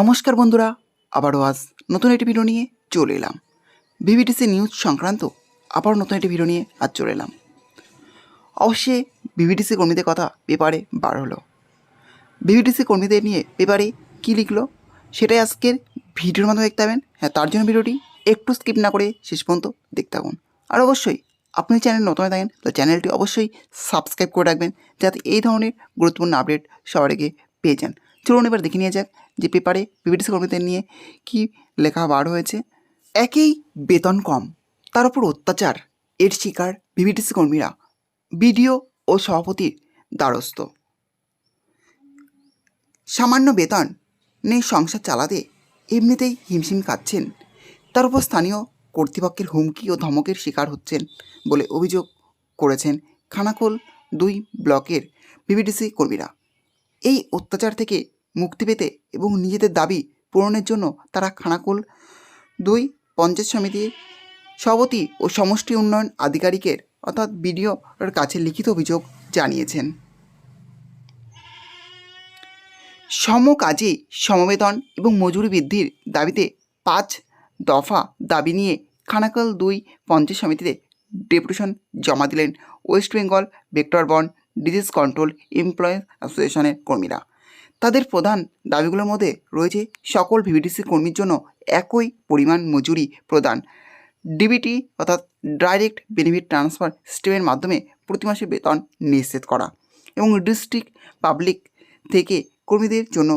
নমস্কার বন্ধুরা, আবারও আজ নতুন একটি ভিডিও নিয়ে চলে এলাম। বিবিটিসি নিউজ সংক্রান্ত আবার নতুন একটি ভিডিও নিয়ে আজ চলে এলাম। অবশ্যই বিবিটিসি কর্মীদের কথা পেপারে বার হলো। বিবিটিসি কর্মীদের নিয়ে পেপারে কী লিখলো, সেটাই আজকের ভিডিওর মাধ্যমে দেখতে পাবেন। হ্যাঁ তার জন্য ভিডিওটি একটু স্কিপ না করে শেষ পর্যন্ত দেখতে থাকুন। আর অবশ্যই, আপনি চ্যানেল নতুন হয়ে থাকেন, তাহলে চ্যানেলটি অবশ্যই সাবস্ক্রাইব করে রাখবেন, যাতে এই ধরনের গুরুত্বপূর্ণ আপডেট সবার আগে পেয়ে যান। চলুন এবার দেখে নিয়ে যাক যে পেপারে বিবিটিসি কর্মীদের নিয়ে কি লেখা বার হয়েছে। একেই বেতন কম, তার উপর অত্যাচার, এর শিকার বিবিটিসি কর্মীরা, বিডিও ও সভাপতির দ্বারস্থ। সামান্য বেতন নেই সংসার চালাতে এমনিতেই হিমশিম খাচ্ছেন, তার উপর স্থানীয় কর্তৃপক্ষের হুমকি ও ধমকের শিকার হচ্ছেন বলে অভিযোগ করেছেন খানাকোল দুই ব্লকের বিবিডিসি কর্মীরা। এই অত্যাচার থেকে মুক্তি পেতে এবং নিজেদের দাবি পূরণের জন্য তারা খানাকুল। দুই, পঞ্চায়েত সমিতির সভাপতি ও সমষ্টি উন্নয়ন আধিকারিকের অর্থাৎ বিডিওর কাছে লিখিত অভিযোগ জানিয়েছেন। সম কাজে সমবেতন এবং মজুরি বৃদ্ধির দাবিতে পাঁচ দফা দাবি নিয়ে খানাকাল দুই, পঞ্চায়েত সমিতিতে ডেপুটেশন জমা দিলেন West Bengal vector borne disease control, employees অ্যাসোসিয়েশনের কর্মীরা। তাদের প্রধান দাবিগুলোর মধ্যে রয়েছে সকল ভিভিডিসি কর্মীর জন্য একই পরিমাণ মজুরি প্রদান। ডিবিটি অর্থাৎ ডাইরেক্ট বেনিফিট ট্রান্সফার সিস্টেমের মাধ্যমে প্রতি মাসে বেতন নিশ্চিত করা এবং ডিস্ট্রিক্ট পাবলিক থেকে কর্মীদের জন্য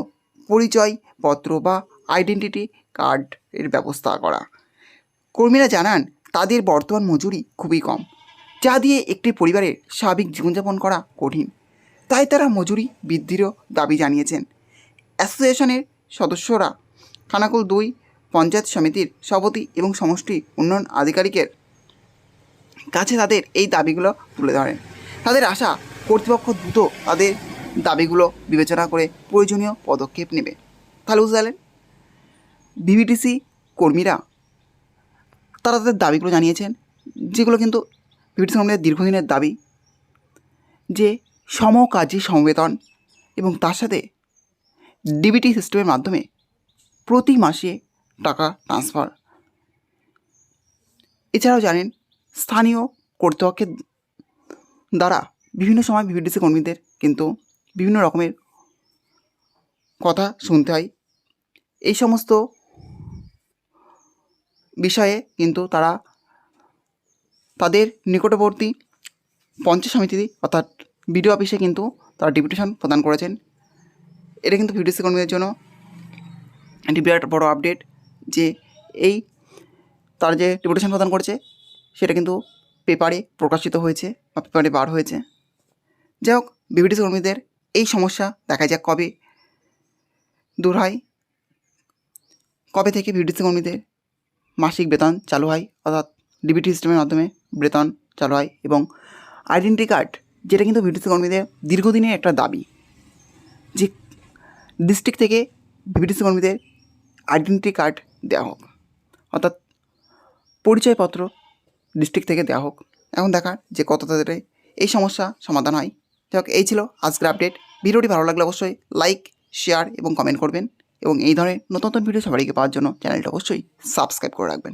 পরিচয়পত্র বা আইডেন্টিটি কার্ড এর ব্যবস্থা করা। কর্মীরা জানান, তাদের বর্তমান মজুরি খুবই কম, যা দিয়ে একটি পরিবারের স্বাভাবিক জীবনযাপন করা কঠিন। তাই তারা মজুরি বৃদ্ধিরও দাবি জানিয়েছেন। অ্যাসোসিয়েশনের সদস্যরা খানাকুল দুই, পঞ্চায়েত সমিতির সভাপতি এবং সমষ্টি উন্নয়ন আধিকারিকের কাছে তাদের এই দাবিগুলো তুলে ধরেন। তাদের আশা, কর্তৃপক্ষ দ্রুত তাদের দাবিগুলো বিবেচনা করে প্রয়োজনীয় পদক্ষেপ নেবে। তাহলে বুঝতে পারলেন বিবিটিসি কর্মীরা, তারা তাদের দাবিগুলো জানিয়েছেন, যেগুলো কিন্তু বিবিটিসি কর্মীদের দীর্ঘদিনের দাবি, যে সমকাজী সমবেতন এবং তার সাথে ডিবিটি সিস্টেমের মাধ্যমে প্রতি মাসে টাকা ট্রান্সফার এছাড়াও জানেন, স্থানীয় কর্তৃপক্ষের দ্বারা বিভিন্ন সময় বিবিডিসি কর্মীদের কিন্তু বিভিন্ন রকমের কথা শুনতে হয়। এই সমস্ত বিষয়ে কিন্তু তারা তাদের নিকটবর্তী পঞ্চায়েত সমিতি অর্থাৎ বিডিও অফিসে কিন্তু তারা ডেপুটেশন প্রদান করেছেন। এটা কিন্তু বিডিসি কর্মীদের জন্য একটি বিরাট বড় আপডেট যে এই তার যে ডেপুটেশন প্রদান করেছে, সেটা কিন্তু পেপারে প্রকাশিত হয়েছে বা পেপারে বার হয়েছে। যাই হোক, বিবিডিসি কর্মীদের এই সমস্যা দেখা যাক কবে দূর হয়, কবে থেকে বিবিডিসি কর্মীদের মাসিক বেতন চালু হয়, অর্থাৎ ডিবিটি সিস্টেমের মাধ্যমে বেতন চালু হয় এবং আইডেন্টি কার্ড যেটা কিন্তু বিবিডিসি কর্মীদের দীর্ঘদিনের একটা দাবি যে ডিস্ট্রিক্ট থেকে বিবিডিসি কর্মীদের আইডেন্টি কার্ড দেওয়া হোক, অর্থাৎ পরিচয়পত্র ডিস্ট্রিক্ট থেকে দেওয়া হোক। এখন দেখার যে কত তাদের এই সমস্যা সমাধান হয়। যাই এই ছিল আজকের আপডেট ভিডিওটি ভালো লাগলে অবশ্যই লাইক শেয়ার এবং কমেন্ট করবেন এবং এই ধরনের নতুন নতুন ভিডিও সবাইকে পাওয়ার জন্য চ্যানেলটা অবশ্যই সাবস্ক্রাইব করে রাখবেন।